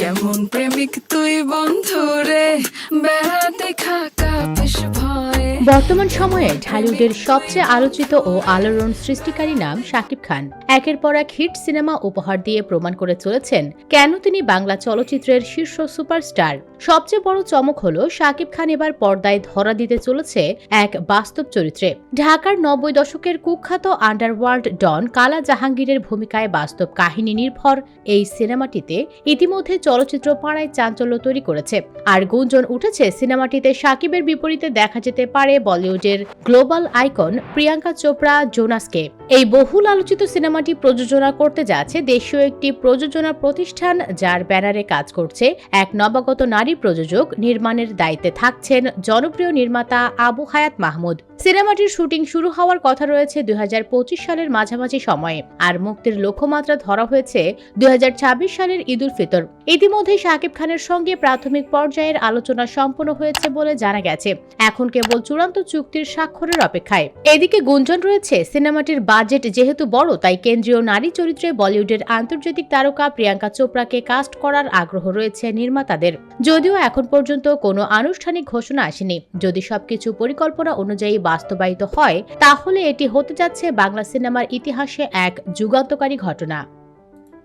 কেমন প্রেমিক তুই বন্ধু রে? বেড়াতে খাকা বেশ ভয়ে। বর্তমান সময়ে ঢালিউডের সবচেয়ে আলোচিত ও আলোড়ন সৃষ্টিকারী নাম শাকিব খান। একের পর এক হিট সিনেমা উপহার দিয়ে প্রমাণ করে চলেছেন কেন তিনি বাংলা চলচ্চিত্রের শীর্ষ সুপারস্টার। সবচেয়ে বড় চমক হল শাকিব খান এবার পর্দায় ধরা দিতে চলেছে এক বাস্তব চরিত্রে। ঢাকার নব্বই দশকের কুখ্যাত আন্ডারওয়ার্ল্ড ডন কালা জাহাঙ্গীরের ভূমিকায় বাস্তব কাহিনী নির্ভর এই সিনেমাটিতে ইতিমধ্যে চলচ্চিত্র পাড়ায় চাঞ্চল্য তৈরি করেছে। আর গুঞ্জন উঠেছে সিনেমাটিতে সাকিবের বিপরীতে দেখা যেতে পারে বলিউডের গ্লোবাল আইকন প্রিয়াঙ্কা চোপড়া, জোনাসকে। এই বহুল আলোচিত সিনেমাটি প্রযোজনা করতে যাচ্ছে দেশীয় একটি প্রযোজনা প্রতিষ্ঠান, যার ব্যানারে কাজ করছে এক নবাগত নারী প্রযোজক। নির্মাণের দায়িত্বে থাকছেন জনপ্রিয় নির্মাতা আবু হায়াত মাহমুদ। সিনেমাটির শুটিং শুরু হওয়ার কথা রয়েছে দুই হাজার পঁচিশ সালের মাঝামাঝি সময়ে, আর মুক্তির লক্ষ্যমাত্রা ধরা হয়েছে দু হাজার ছাব্বিশ সালের ঈদুল ফিতর। ইতিমধ্যে শাকিব খানের সঙ্গে প্রাথমিক পর্যায়ের আলোচনা সম্পন্ন হয়েছে বলে জানা গেছে। এখন কেবল চূড়ান্ত চুক্তির স্বাক্ষরের অপেক্ষায়। এদিকে গুঞ্জন রয়েছে, সিনেমাটির বাজেট যেহেতু বড়, তাই কেন্দ্রীয় নারী চরিত্রে বলিউডের আন্তর্জাতিক তারকা প্রিয়াঙ্কা চোপড়াকে কাস্ট করার আগ্রহ রয়েছে নির্মাতাদের। যদিও এখন পর্যন্ত কোনো আনুষ্ঠানিক ঘোষণা আসেনি। যদি সবকিছু পরিকল্পনা অনুযায়ী বাস্তবায়িত হয় তাহলে এটি হতে যাচ্ছে বাংলা সিনেমার ইতিহাসে এক যুগান্তকারী ঘটনা।